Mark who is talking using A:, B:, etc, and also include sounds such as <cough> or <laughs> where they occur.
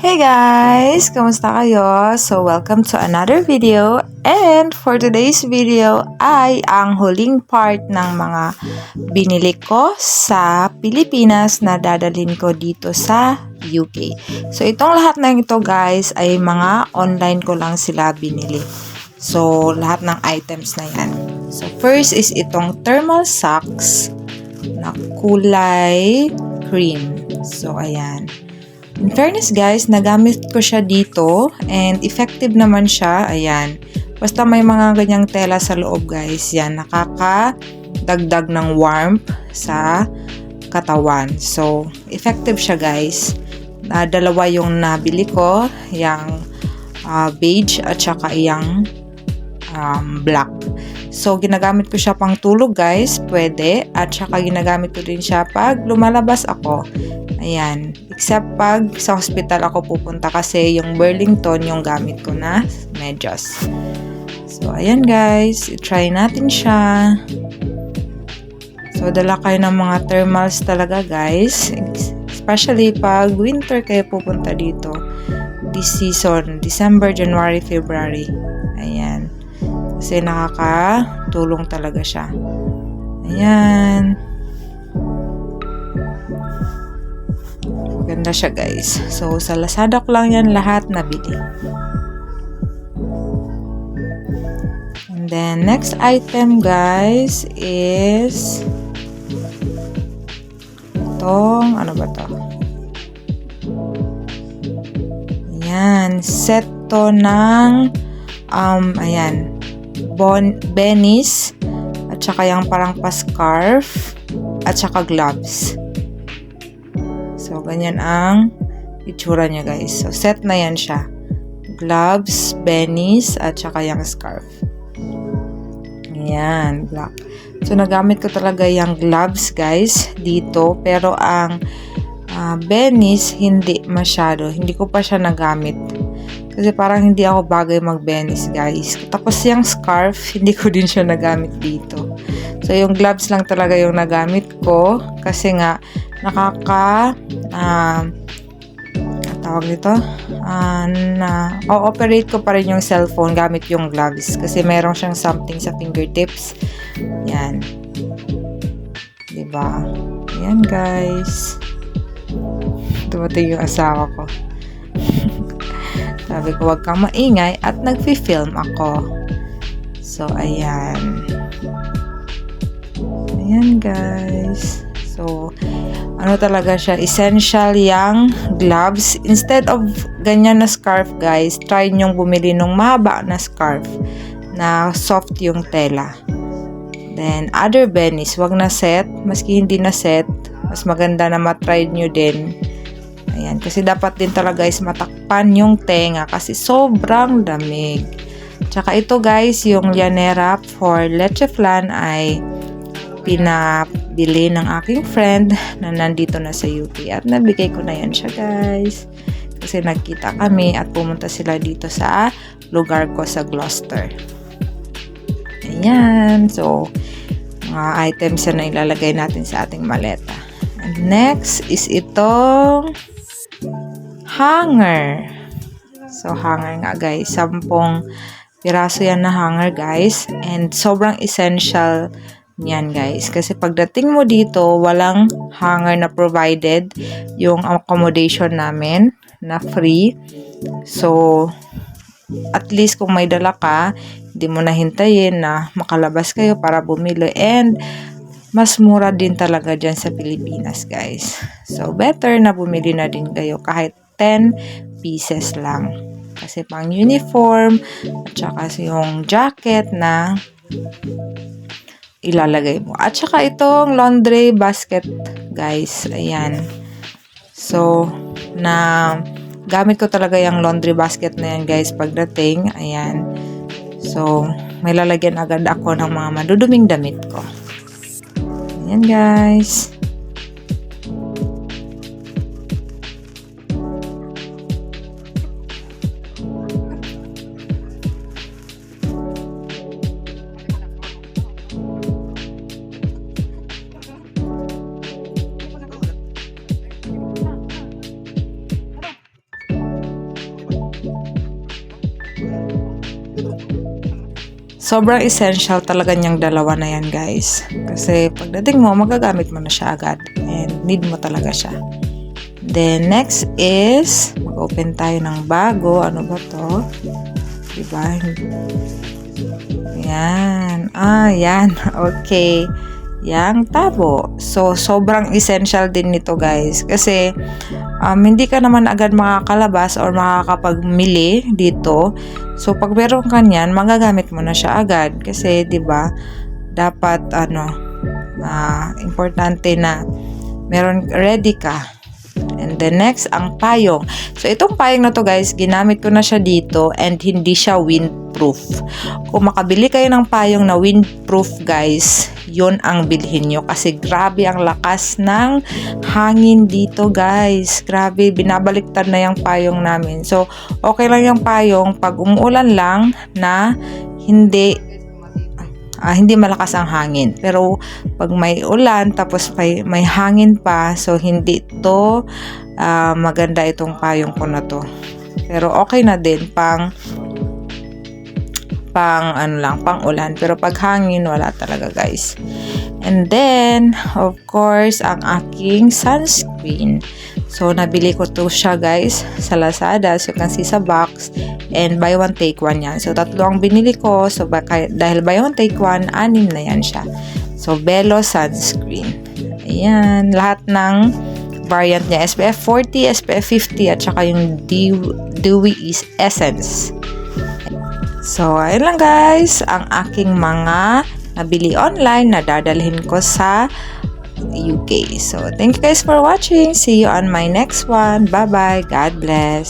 A: Hey guys! Kamusta kayo? So, welcome to another video. And for today's video ay ang huling part ng mga binili ko sa Pilipinas na dadalhin ko dito sa UK. So, itong lahat ng ito guys ay mga online ko lang sila binili. So, lahat ng items na yan. So, first is itong thermal socks na kulay cream. So, ayan. In fairness guys, nagamit ko siya dito and effective naman siya. Ayan. Basta may mga ganyang tela sa loob guys. Yan, nakakadagdag ng warmth sa katawan. So, effective siya guys. Uh, dalawa yung nabili ko. Yung uh, beige at saka yung um, black. So, ginagamit ko siya pang tulog guys. Pwede. At saka ginagamit ko din siya pag lumalabas ako. Ayan. Except pag sa hospital ako pupunta kasi yung Burlington yung gamit ko na medyas. So, ayan guys. I-try natin siya. So, dala kayo ng mga thermals talaga guys. Especially pag winter kayo pupunta dito. This season, December, January, February. Ayan. Kasi nakakatulong talaga siya. Ayan. Ganda siya guys. So, sa Lazada ko lang yan lahat nabili. And then, next item guys is itong, ano ba to? Ayan, set to ng um, ayan, bon, benis at saka yung parang pa-scarf at saka gloves. So, ganyan ang itsura niya guys. So, set na yan siya. Gloves, benis, at saka yung scarf. Ayan, black. So, nagamit ko talaga yung gloves guys dito. Pero ang uh, benis, hindi masyado. Hindi ko pa siya nagamit. Kasi parang hindi ako bagay mag-benis guys. Tapos yung scarf, <laughs> hindi ko din siya nagamit dito. So, yung gloves lang talaga yung nagamit ko. Kasi nga, nakaka uh, tawag dito uh, na o-operate ko pa rin yung cellphone gamit yung gloves. Kasi meron siyang something sa fingertips. Yan. Diba? Yan guys. Dumating yung asawa ko sabi ko wag kang maingay at nagfi-film ako so ayan ayan guys so ano talaga siya, essential yung gloves. Instead of ganyan na scarf guys, try nyong bumili ng mahaba na scarf na soft yung tela. Then, other benis, wag na set. Maski hindi na set, mas maganda na matry nyo din. Ayan, kasi dapat din talaga guys matakpan yung tenga kasi sobrang lamig. Tsaka ito guys, yung Llanera for leche flan ay pinabili ng aking friend na nandito na sa UP at nabigay ko na yan siya guys. Kasi nagkita kami at pumunta sila dito sa lugar ko sa Gloucester. Ayan so mga items na ilalagay natin sa ating maleta. And next is itong hanger so hanger nga guys sampung piraso yan na hanger guys and sobrang essential yan guys. Kasi pagdating mo dito, walang hanger na provided yung accommodation namin na free. So, at least kung may dala ka, hindi mo na hintayin na makalabas kayo para bumili. And, mas mura din talaga dyan sa Pilipinas guys. So, better na bumili na din kayo kahit 10 pieces lang. Kasi pang uniform, at saka yung jacket na ilalagay mo. At saka itong laundry basket, guys. Ayan. So, na gamit ko talaga yung laundry basket na yan, guys, pagdating. Ayan. So, may lalagyan agad ako ng mga maduduming damit ko. Ayan, guys. Sobrang essential talaga niyang dalawa na yan guys. Kasi pagdating mo, magagamit mo na siya agad. And need mo talaga siya. Then next is, mag-open tayo ng bago. Ano ba to? Diba? Yan. Ah, yan. <laughs> Okay. Yang tabo. So, sobrang essential din nito guys. Kasi, um, hindi ka naman agad makakalabas or makakapagmili dito. So, pag meron ka niyan, magagamit mo na siya agad. Kasi, di ba dapat, ano, ah, importante na meron ready ka. And then next, ang payong. So, itong payong na to guys, ginamit ko na siya dito and hindi siya windproof. Kung makabili kayo ng payong na windproof guys, yun ang bilhin nyo. Kasi grabe ang lakas ng hangin dito guys. Grabe, binabaliktad na yung payong namin. So, okay lang yung payong pag umuulan lang na hindi ah, hindi malakas ang hangin. Pero pag may ulan tapos may, may hangin pa, so hindi to ah, maganda itong payong ko na to. Pero okay na din pang pang ano lang, pang ulan. Pero pag hangin, wala talaga guys. And then, of course, ang aking sunscreen. So, nabili ko to siya guys sa Lazada. So, you can see sa box. And buy one, take one yan. So, tatlo ang binili ko. So, dahil buy one, take one, anim na yan siya. So, Belo sunscreen. Ayan. Lahat ng variant niya. SPF 40, SPF 50, at saka yung Dew- Dewy is Essence. So, ayun lang guys. Ang aking mga nabili online na dadalhin ko sa UK. So, thank you guys for watching. See you on my next one. Bye-bye. God bless.